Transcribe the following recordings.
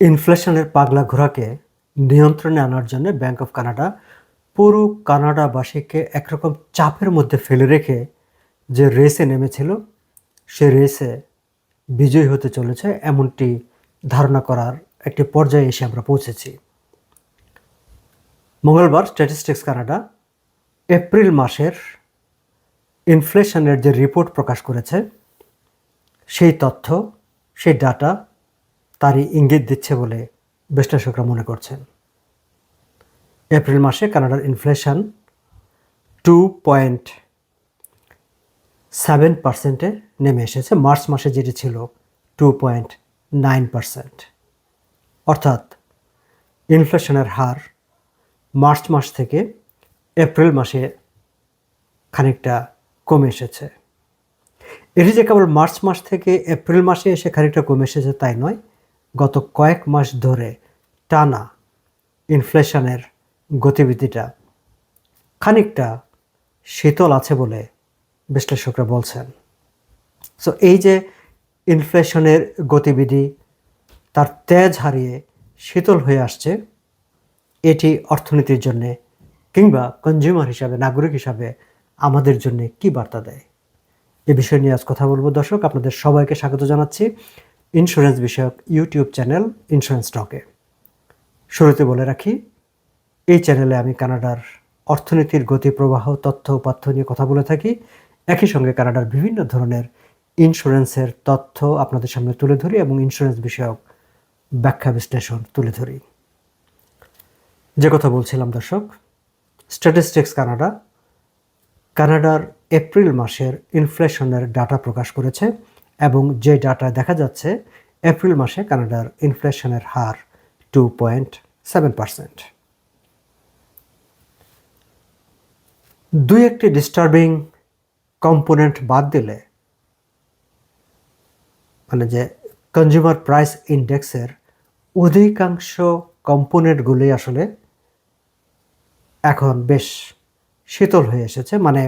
ইনফ্লেশনের পাগলা ঘোড়াকে নিয়ন্ত্রণে আনার জন্য ব্যাংক অফ কানাডা পুরো কানাডাবাসীকে একরকম চাপের মধ্যে ফেলে রেখে যে রেসে নেমেছিল, সে রেসে বিজয়ী হতে চলেছে এমনটি ধারণা করার একটি পর্যায়ে এসে আমরা পৌঁছেছি। মঙ্গলবার স্ট্যাটিস্টিক্স কানাডা এপ্রিল মাসের ইনফ্লেশনের যে রিপোর্ট প্রকাশ করেছে, সেই তথ্য, সেই ডাটা তারই ইঙ্গিত দিচ্ছে বলে বিশ্লেষকরা মনে করছেন। এপ্রিল মাসে কানাডার ইনফ্লেশন টু পয়েন্ট সেভেন পার্সেন্টে নেমে এসেছে। মার্চ মাসে যেটি ছিল টু পয়েন্ট নাইন পার্সেন্ট অর্থাৎ ইনফ্লেশনের হার মার্চ মাস থেকে এপ্রিল মাসে খানিকটা কমে এসেছে। এটি যে কেবল মার্চ মাস থেকে এপ্রিল মাসে এসে খানিকটা কমে এসেছে তাই নয় গত কয়েক মাস ধরে টানা ইনফ্লেশনের গতিবিধিটা খানিকটা শীতল আছে বলে বিশ্লেষকরা বলছেন। সো এই যে ইনফ্লেশনের গতিবিধি, তার তেজ হারিয়ে শীতল হয়ে আসছে, এটি অর্থনীতির জন্যে কিংবা কনজিউমার হিসাবে, নাগরিক হিসাবে আমাদের জন্য কি বার্তা দেয়? এ বিষয় নিয়ে আজ কথা বলব। দর্শক, আপনাদের সবাইকে স্বাগত জানাচ্ছি। ইন্স্যুরেন্স বিষয়ক ইউটিউব চ্যানেল ইন্স্যুরেন্স টকে শুরুতে বলে রাখি, এই চ্যানেলে আমি কানাডার অর্থনীতির গতি প্রবাহ তথ্য উপাত্য নিয়ে কথা বলে থাকি। একই সঙ্গে কানাডার বিভিন্ন ধরনের ইন্স্যুরেন্সের তথ্য আপনাদের সামনে তুলে ধরি এবং ইন্স্যুরেন্স বিষয়ক ব্যাখ্যা বিশ্লেষণ তুলে ধরি। যে কথা বলছিলাম দর্শক স্ট্যাটিস্টিক্স কানাডা কানাডার এপ্রিল মাসের ইনফ্লেশনের ডাটা প্রকাশ করেছে। এবং যে ডাটা দেখা যাচ্ছে, এপ্রিল মাসে কানাডার ইনফ্লেশনের হার টু পয়েন্ট সেভেন পার্সেন্ট দুই একটি ডিস্টার্বিং কম্পোনেন্ট বাদ দিলে মানে যে কনজিউমার প্রাইস ইন্ডেক্সের অধিকাংশ কম্পোনেন্টগুলি আসলে এখন বেশ শীতল হয়ে এসেছে মানে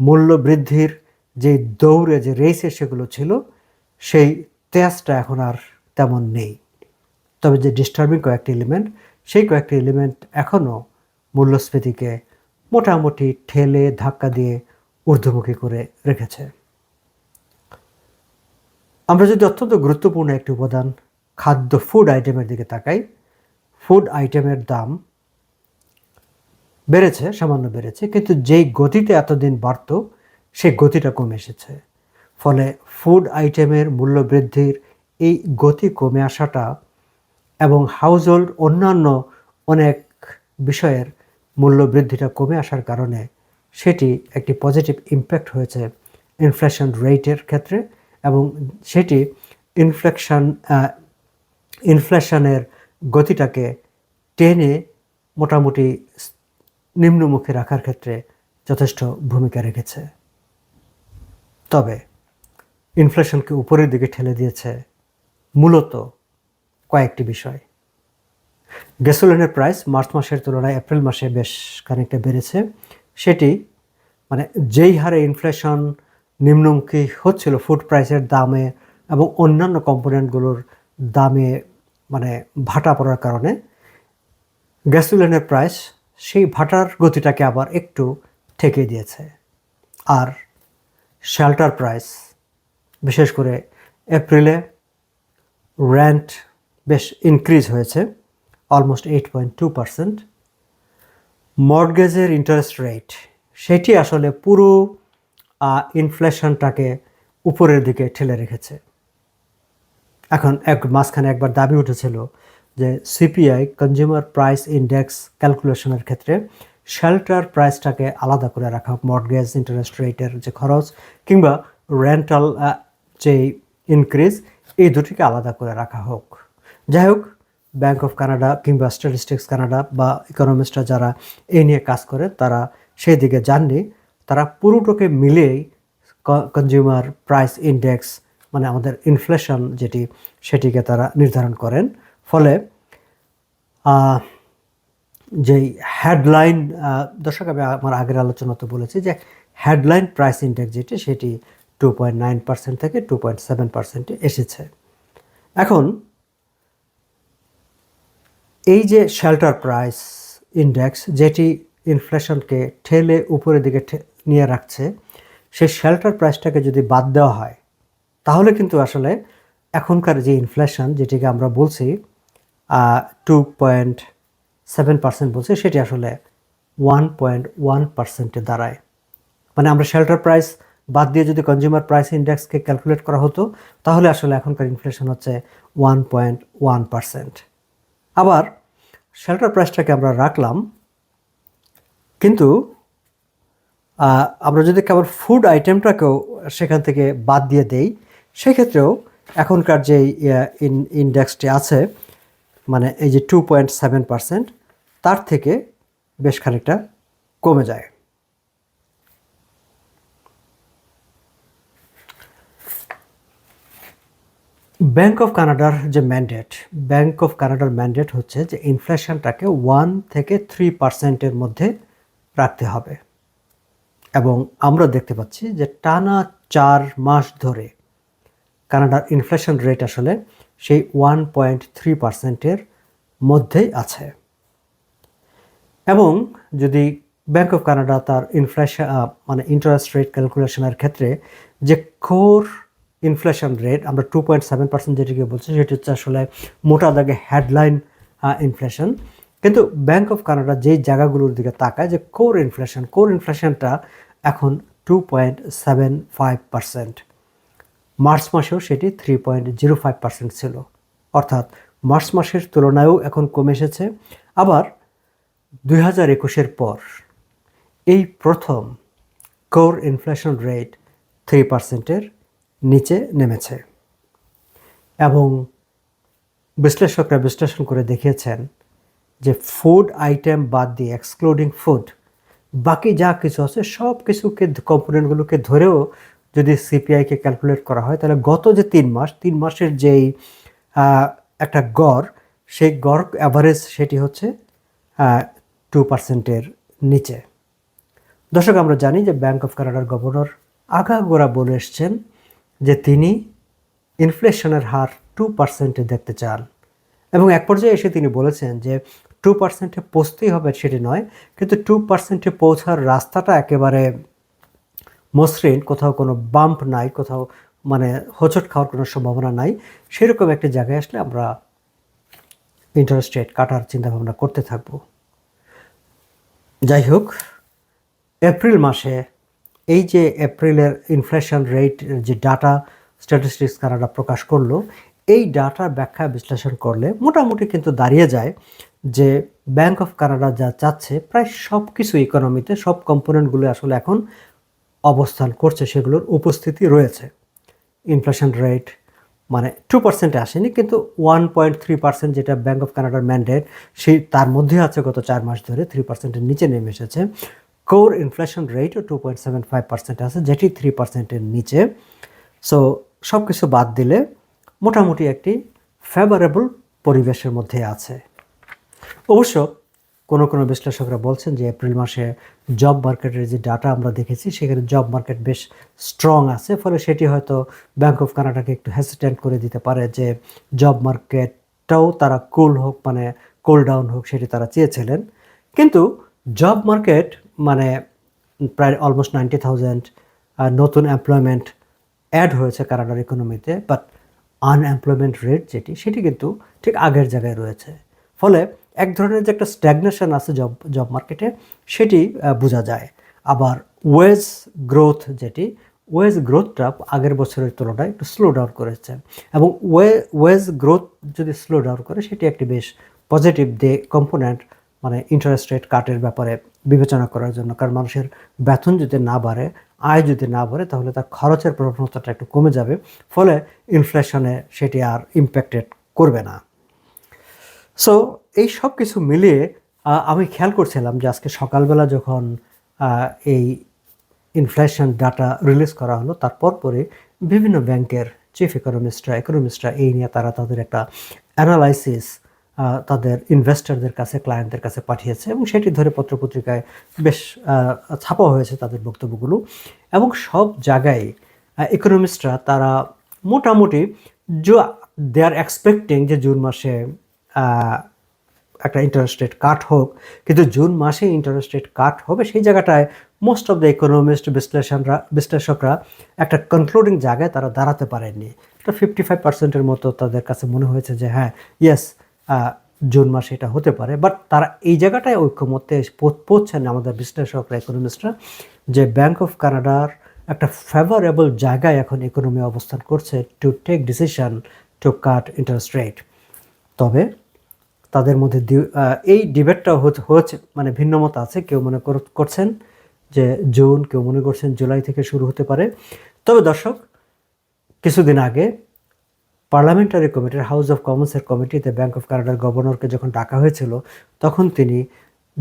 মূল্য বৃদ্ধির যে দৌড়ে যে রেসে সেগুলো ছিল, সেই তেজটা এখন আর তেমন নেই। তবে যে ডিস্টার্বিং কয়েকটি এলিমেন্ট সেই কয়েকটি এলিমেন্ট এখনও মূল্যস্ফীতিকে মোটামুটি ঠেলে ধাক্কা দিয়ে ঊর্ধ্বমুখী করে রেখেছে। আমরা যদি অত্যন্ত গুরুত্বপূর্ণ একটি উপাদান খাদ্য ফুড আইটেমের দিকে তাকাই ফুড আইটেমের দাম বেড়েছে, সামান্য বেড়েছে, কিন্তু যেই গতিতে এতদিন বাড়ত সেই গতিটা কমে এসেছে। ফলে ফুড আইটেমের মূল্য বৃদ্ধির এই গতি কমে আসাটা এবং হাউস হোল্ড অন্যান্য অনেক বিষয়ের মূল্য বৃদ্ধিটা কমে আসার কারণে সেটি একটি পজিটিভ ইম্প্যাক্ট হয়েছে ইনফ্লেশন রেটের ক্ষেত্রে এবং সেটি ইনফ্লেকশন ইনফ্লেশনের গতিটাকে টেনে মোটামুটি নিম্নমুখী রাখার ক্ষেত্রে যথেষ্ট ভূমিকা রেখেছে। তবে ইনফ্লেশনকে উপরের দিকে ঠেলে দিয়েছে মূলত কয়েকটি বিষয়। গ্যাসোলিনের প্রাইস মার্চ মাসের তুলনায় এপ্রিল মাসে বেশ খানিকটা বেড়েছে। সেটি মানে যেই হারে ইনফ্লেশন নিম্নমুখী হচ্ছিল ফুড প্রাইসের দামে এবং অন্যান্য কম্পোনেন্টগুলোর দামে মানে ভাটা পড়ার কারণে গ্যাসোলিনের প্রাইস সেই ভাটার গতিটাকে আবার একটু ঠেকে দিয়েছে। আর শেল্টার প্রাইস বিশেষ করে এপ্রিলে র্যান্ট বেশ ইনক্রিজ হয়েছে almost eight point two percent মর্গেজের interest rate সেটি আসলে পুরো ইনফ্লেশনটাকে উপরের দিকে ঠেলে রেখেছে। এখন এক, মাঝখানে একবার দাবি উঠেছিল যে সিপিআই কনজিউমার প্রাইস ইন্ডেক্স ক্যালকুলেশনের ক্ষেত্রে শেল্টার প্রাইসটাকে আলাদা করে রাখা হোক মর্গেজ ইন্টারেস্ট রেটের যে খরচ কিংবা রেন্টাল যে ইনক্রিজ এই দুটিকে আলাদা করে রাখা হোক। যাই হোক ব্যাংক অফ কানাডা কিংবা স্ট্যাটিস্টিক্স কানাডা বা ইকোনমিস্টরা যারা এই নিয়ে কাজ করে, তারা সেই দিকে যাননি। তারা পুরোটাকে মিলেই কনজিউমার প্রাইস ইন্ডেক্স মানে আমাদের ইনফ্লেশন যেটি, সেটিকে তারা নির্ধারণ করেন। ফলে যেই হেডলাইন দর্শক, আমি আমার আগের আলোচনাতে বলেছি যে হেডলাইন প্রাইস ইন্ডেক্স যেটি, সেটি টু পয়েন্ট নাইন পার্সেন্ট থেকে টু পয়েন্ট সেভেন পার্সেন্টে এসেছে। এখন, এই যে শেল্টার প্রাইস ইন্ডেক্স যেটি ইনফ্লেশনকে ঠেলে উপরের দিকে নিয়ে রাখছে সেই শেল্টার প্রাইসটাকে যদি বাদ দেওয়া হয়, তাহলে কিন্তু আসলে এখনকার যে ইনফ্লেশন যেটিকে আমরা বলছি টু পয়েন্ট সেভেন পার্সেন্ট বলছে, সেটি আসলে ওয়ান পয়েন্ট ওয়ান পার্সেন্টে দাঁড়ায়। মানে আমরা শেল্টার প্রাইস বাদ দিয়ে যদি কনজিউমার প্রাইস ইন্ডেক্সকে ক্যালকুলেট করা হতো, তাহলে আসলে এখনকার ইনফ্লেশন হচ্ছে ওয়ান পয়েন্ট ওয়ান পার্সেন্ট আবার শেল্টার প্রাইসটাকে আমরা রাখলাম, কিন্তু আমরা যদি কেবল ফুড আইটেমটাকেও সেখান থেকে বাদ দিয়ে দেই, সেক্ষেত্রেও এখনকার যে ইন্ডেক্সটি আছে মানে এই যে টু পয়েন্ট সেভেন পার্সেন্ট তার থেকে বেশ খানিকটা কমে যায়। ব্যাংক অফ কানাডার যে ম্যান্ডেট ব্যাংক অফ কানাডার ম্যান্ডেট হচ্ছে যে ইনফ্লেশনটাকে ওয়ান থেকে থ্রি পার্সেন্টের মধ্যে রাখতে হবে। এবং আমরা দেখতে পাচ্ছি যে টানা চার মাস ধরে কানাডার ইনফ্লেশন রেট আসলে সেই ওয়ান পয়েন্ট থ্রি পার্সেন্টের মধ্যেই আছে। এবং যদি ব্যাংক অফ কানাডা তার ইনফ্লেশন মানে ইন্টারেস্ট রেট ক্যালকুলেশনের ক্ষেত্রে যে কোর ইনফ্লেশন রেট আমরা টু পয়েন্ট সেভেন পার্সেন্ট যেটিকে বলছি, সেটি হচ্ছে আসলে মোটা দাগে হেডলাইন ইনফ্লেশন কিন্তু ব্যাংক অফ কানাডা যেই জায়গাগুলোর দিকে তাকায়, যে কোর ইনফ্লেশন কোর ইনফ্লেশনটা এখন two point seven five percent March মাসেও সেটি three point zero five percent ছিল। অর্থাৎ মার্চ মাসের তুলনায়ও এখন কমে এসেছে। আবার দুই হাজার একুশের পর এই প্রথম কোর ইনফ্লেশন রেট থ্রি পার্সেন্টের নিচে নেমেছে এবং বিশ্লেষকরা বিশ্লেষণ করে দেখিয়েছেন যে ফুড আইটেম বাদ দিয়ে এক্সক্লুডিং ফুড, বাকি যা কিছু আছে সব কিছুকে কম্পোনেন্টগুলোকে ধরেও যদি সিপিআইকে ক্যালকুলেট করা হয়, তাহলে গত যে তিন মাস, তিন মাসের যেই একটা গড়, সেই গড় অ্যাভারেজ সেটি হচ্ছে টু পার্সেন্টের নিচে। দর্শক, আমরা জানি যে ব্যাংক অফ কানাডার গভর্নর আগাগোড়া বলে এসছেন যে তিনি ইনফ্লেশনের হার টু পার্সেন্টে দেখতে চান। এবং এক পর্যায়ে এসে তিনি বলেছেন যে টু পার্সেন্টে পৌঁছতেই হবে সেটি নয়, কিন্তু টু পার্সেন্টে পৌঁছার রাস্তাটা একেবারে মসৃণ, কোথাও কোনো বাম্প নাই, কোথাও মানে হোঁচট খাওয়ার কোনো সম্ভাবনা নাই। সেরকম একটা জায়গায় আসলে আমরা ইন্টারেস্ট রেট কাটার চিন্তাভাবনা করতে থাকব। যাই হোক এপ্রিল মাসে এই যে এপ্রিলের ইনফ্লেশন রেট যে ডাটা স্ট্যাটিস্টিক্স কানাডা প্রকাশ করল, এই ডাটার ব্যাখ্যা বিশ্লেষণ করলে মোটামুটি কিন্তু দাঁড়িয়ে যায় যে ব্যাংক অফ কানাডা যা চাচ্ছে প্রায় সব কিছু ইকোনমিতে সব কম্পোনেন্টগুলো আসলে এখন অবস্থান করছে, সেগুলোর উপস্থিতি রয়েছে। ইনফ্লেশন রেট মানে টু পার্সেন্টে আসেনি, কিন্তু ওয়ান পয়েন্ট থ্রি পার্সেন্ট যেটা ব্যাঙ্ক অফ কানাডার ম্যান্ডেট সেই তার মধ্যে আছে গত চার মাস ধরে থ্রি পার্সেন্টের নিচে নেমে এসেছে। Core inflation রেটও two point seven five percent আছে, যেটি থ্রি পার্সেন্টের নিচে। সো সব কিছু বাদ দিলে মোটামুটি একটি ফেভারেবল পরিবেশের মধ্যে আছে। অবশ্য কোনো কোনো বিশ্লেষকরা বলছেন যে এপ্রিল মাসে জব মার্কেটের যে ডাটা আমরা দেখেছি, সেখানে জব মার্কেট বেশ স্ট্রং আছে, ফলে সেটি হয়তো ব্যাংক অফ কানাডাকে একটু হেসিটেন্ট করে দিতে পারে যে জব মার্কেটটাও তারা কুল হোক মানে কুল ডাউন হোক, সেটি তারা চেয়েছিলেন। কিন্তু জব মার্কেট মানে প্রায় অলমোস্ট নাইনটি থাউজেন্ড নতুন এমপ্লয়মেন্ট অ্যাড হয়েছে কানাডার ইকোনমিতে বাট আনএমপ্লয়মেন্ট রেট যেটি, সেটি কিন্তু ঠিক আগের জায়গায় রয়েছে। ফলে এক ধরনের যে একটা স্ট্যাগনেশন আছে জব জব মার্কেটে সেটি বোঝা যায়। আবার ওয়েজ গ্রোথ যেটি ওয়েজ গ্রোথটা আগের বছরের তুলনায় একটু স্লো ডাউন করেছে। এবং ওয়ে ওয়েজ গ্রোথ যদি স্লো ডাউন করে, সেটি একটি বেশ পজিটিভ দে কম্পোনেন্ট মানে ইন্টারেস্ট রেট কাটের ব্যাপারে বিবেচনা করার জন্য। কারণ মানুষের বেতন যদি না বাড়ে, আয় যদি না বাড়ে, তাহলে তার খরচের প্রবণতাটা একটু কমে যাবে। ফলে ইনফ্লেশনে সেটি আর ইম্প্যাক্টেড করবে না। সো এই সব কিছু মিলিয়ে আমি খেয়াল করছিলাম যে আজকে সকালবেলা যখন এই ইনফ্লেশন ডাটা রিলিজ করা হলো তারপর পরে বিভিন্ন ব্যাংকের চিফ ইকোনমিস্টরা ইকোনমিস্টরা এই নিয়ে তারা তাদের একটা অ্যানালাইসিস তাদের ইনভেস্টরদের কাছে ক্লায়েন্টদের কাছে পাঠিয়েছে এবং সেটি ধরে পত্রপত্রিকায় বেশ ছাপা হয়েছে তাদের বক্তব্যগুলো এবং সব জায়গায় ইকোনমিস্টরা তারা মোটামুটি যে দে আর এক্সপেক্টিং যে জুন মাসে একটা ইন্টারেস্ট রেট কাট হোক, কিন্তু জুন মাসে ইন্টারেস্ট রেট কাট হবে, সেই জায়গাটায় মোস্ট অফ দ্য ইকোনমিস্ট বিশ্লেষণরা, বিশ্লেষকরা একটা কনক্লুডিং জায়গায় তারা দাঁড়াতে পারেননি। তো ফিফটি ফাইভ পার্সেন্টের মতো তাদের কাছে মনে হয়েছে যে হ্যাঁ ইয়েস জুন মাসে এটা হতে পারে। বাট তারা এই জায়গাটায় ঐক্যমত্যে পৌ- পৌঁছান আমাদের বিশ্লেষকরা ইকোনমিস্টরা যে ব্যাংক অফ কানাডার একটা ফেভারেবল জায়গায় এখন ইকোনমি অবস্থান করছে to take decision to cut interest rate তবে তাদের মধ্যে এই ডিবেটটা হচ্ছে মানে ভিন্নমত আছে, কেউ মনে কর- করছেন যে জুন, কেউ মনে করছেন জুলাই থেকে শুরু হতে পারে। তবে দর্শক, কিছুদিন আগে পার্লামেন্টারি কমিটির হাউস অফ কমন্সের কমিটিতে ব্যাংক অফ কানাডার গভর্নরকে যখন ডাকা হয়েছিল, তখন তিনি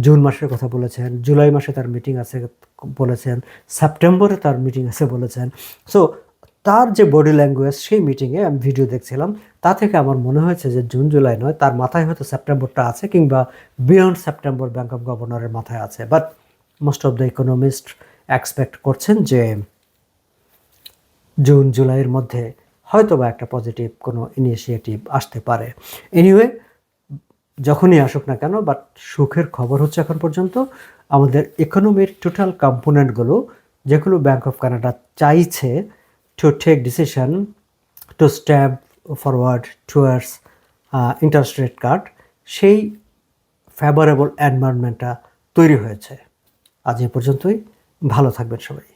জুন মাসের কথা বলেছেন, জুলাই মাসে তার মিটিং আছে বলেছেন, সেপ্টেম্বরে তার মিটিং আছে বলেছেন। সো তার যে বডি ল্যাঙ্গুয়েজ সেই মিটিংয়ে আমি ভিডিও দেখছিলাম। তা থেকে আমার মনে হয়েছে যে জুন, জুলাই নয়, তার মাথায় হয়তো সেপ্টেম্বরটা আছে কিংবা বিয়ন্ড সেপ্টেম্বর ব্যাংক অফ গভর্নরের মাথায় আছে। But most of the economist expect করছেন যে জুন, জুলাইয়ের মধ্যে হয়তো বা একটা পজিটিভ কোনো ইনিশিয়েটিভ আসতে পারে। এনিওয়ে যখনই আসুক না কেন বাট সুখের খবর হচ্ছে এখন পর্যন্ত, আমাদের ইকোনমির টোটাল কম্পোনেন্টগুলো যেগুলো ব্যাংক অফ কানাডা চাইছে to decision to step forward towards uh, interest rate cut সেই ফেভারেবল এনভায়রনমেন্টটা তৈরি হয়েছে আজ এ পর্যন্তই ভালো থাকবেন সবাই